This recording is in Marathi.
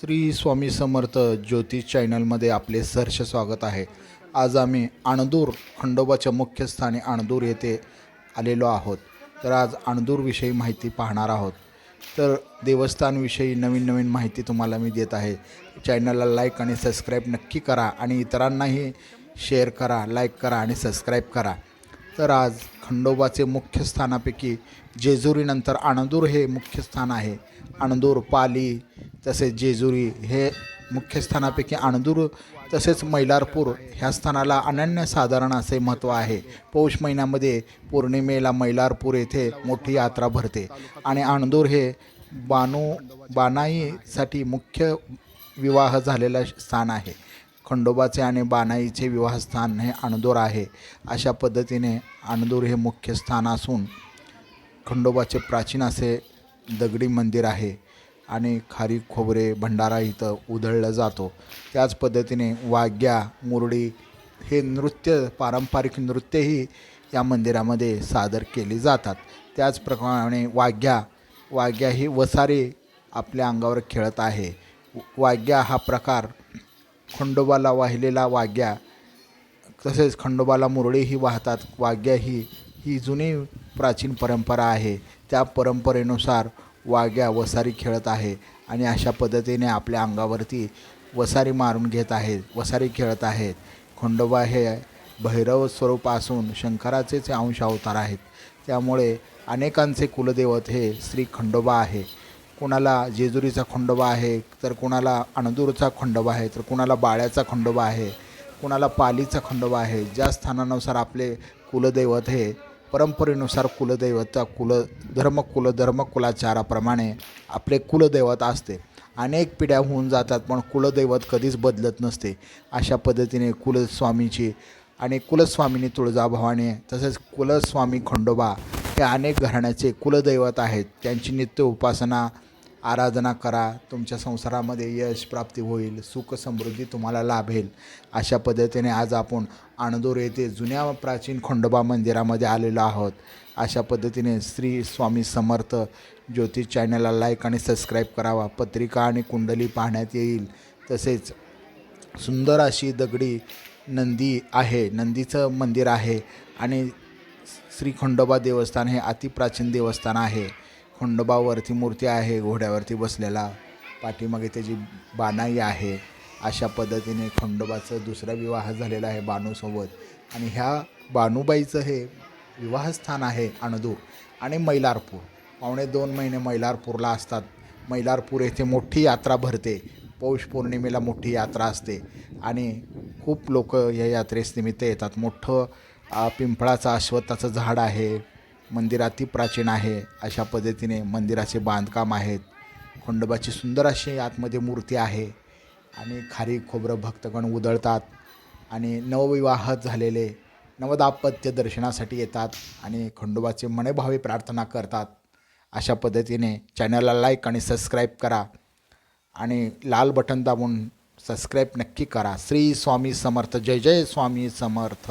श्री स्वामी समर्थ ज्योतिष चॅनलमध्ये आपले सहर्ष स्वागत आहे. आज आम्ही अणदूर खंडोबाच्या मुख्य स्थानी अणदूर येथे आलेलो आहोत. तर आज अणदूरविषयी माहिती पाहणार आहोत. तर देवस्थानविषयी नवीन नवीन माहिती तुम्हाला मी देत आहे. चॅनलला लाईक आणि सबस्क्राईब नक्की करा आणि इतरांनाही शेअर करा लाईक करा आणि सबस्क्राईब करा. तर आज खंडोबाचे मुख्य स्थानापैकी जेजुरीनंतर आणदूर हे मुख्य स्थान आहे. आणदूर पाली तसेच जेजुरी हे मुख्य स्थानापैकी आणंदूर तसेच मैलारपूर ह्या स्थानाला अनन्यसाधारण असे महत्त्व आहे. पौष महिन्यामध्ये पौर्णिमेला मैलारपूर येथे मोठी यात्रा भरते आणि आणंदूर हे बानू बानाईसाठी मुख्य विवाह झालेलं स्थान आहे. खंडोबाचे आणि बानाईचे विवाहस्थान हे अणदूर आहे. अशा पद्धतीने अणदूर हे मुख्य स्थान असून खंडोबाचे प्राचीन असे दगडी मंदिर आहे. आणि खारी खोबरे भंडारा इथं उधळला जातो. त्याच पद्धतीने वाग्या मुरडी हे नृत्य पारंपरिक नृत्यही या मंदिरामध्ये सादर केली जातात. त्याचप्रमाणे वाग्या वाग्या ही वसारे आपल्या अंगावर खेळत आहे. वाग्या हा प्रकार खंडोबाला वाहिलेला वाग्या तसेच खंडोबाला मुरळीही वाहतात. वाग्या ही ही जुनी प्राचीन परंपरा आहे. त्या परंपरेनुसार वाग्या वसारी खेळत आहे आणि अशा पद्धतीने आपल्या अंगावरती वसारी मारून घेत आहेत वसारी खेळत आहेत खंडोबा हे भैरव स्वरूप असून शंकराचेच अंश अवतार आहेत. त्यामुळे अनेकांचे कुलदैवत हे श्री खंडोबा आहे. कुणाला जेजुरीचा खंडोबा आहे तर कुणाला अणदूरचा खंडोबा आहे तर कुणाला बाळ्याचा खंडोबा आहे कुणाला पालीचा खंडोबा आहे. ज्या स्थानानुसार आपले कुलदैवत हे परंपरेनुसार कुलदैवतचा कुल धर्म कुल धर्म कुलाचाराप्रमाणे आपले कुलदैवत असते. अनेक पिढ्या होऊन जातात पण कुलदैवत कधीच बदलत नसते. अशा पद्धतीने कुलस्वामीची आणि कुलस्वामिनी तुळजाभवानी तसेच कुलस्वामी खंडोबा हे अनेक घराण्याचे कुलदैवत आहेत. त्यांची नित्य उपासना आराधना करा तुमच्या संसारामध्ये यश प्राप्ती होईल सुख समृद्धी तुम्हाला लाभेल. अशा पद्धतीने आज आपण आणदोर येथे जुन्या प्राचीन खंडोबा मंदिरामध्ये आलेलो आहोत. अशा पद्धतीने श्री स्वामी समर्थ ज्योतिष चॅनलला लाईक आणि सबस्क्राईब करावा. पत्रिका आणि कुंडली पाहण्यात येईल. तसेच सुंदर अशी दगडी नंदी आहे. नंदीचं मंदिर आहे आणि श्री खंडोबा देवस्थान हे अतिप्राचीन देवस्थान आहे. खंडोबावरती मूर्ती आहे घोड्यावरती बसलेला. पाठीमागे त्याची बानाई आहे. अशा पद्धतीने खंडोबाचं दुसरा विवाह झालेला आहे बानूसोबत आणि ह्या बाणूबाईचं हे विवाहस्थान आहे अणदूर आणि मैलारपूर. पावणे दोन महिने मैलारपूरला असतात. मैलारपूर येथे मोठी यात्रा भरते. पौष पौर्णिमेला मोठी यात्रा असते. आणि खूप लोक या यात्रेस निमित्त येतात. मोठं पिंपळाचं अश्वत्थाचं झाड आहे. मंदिर अति प्राचीन आहे. अशा पद्धतीने मंदिराचे बांधकाम आहेत. खंडोबाची सुंदर अशी आतमध्ये मूर्ती आहे. आणि खारी खोबरं भक्तगण उधळतात. आणि नवविवाह झालेले नवदापत्य दर्शनासाठी येतात आणि खंडोबाचे मनेभावे प्रार्थना करतात. अशा पद्धतीने चॅनलला लाईक आणि सबस्क्राईब करा आणि लाल बटन दाबून सबस्क्राईब नक्की करा. श्री स्वामी समर्थ. जय जय स्वामी समर्थ.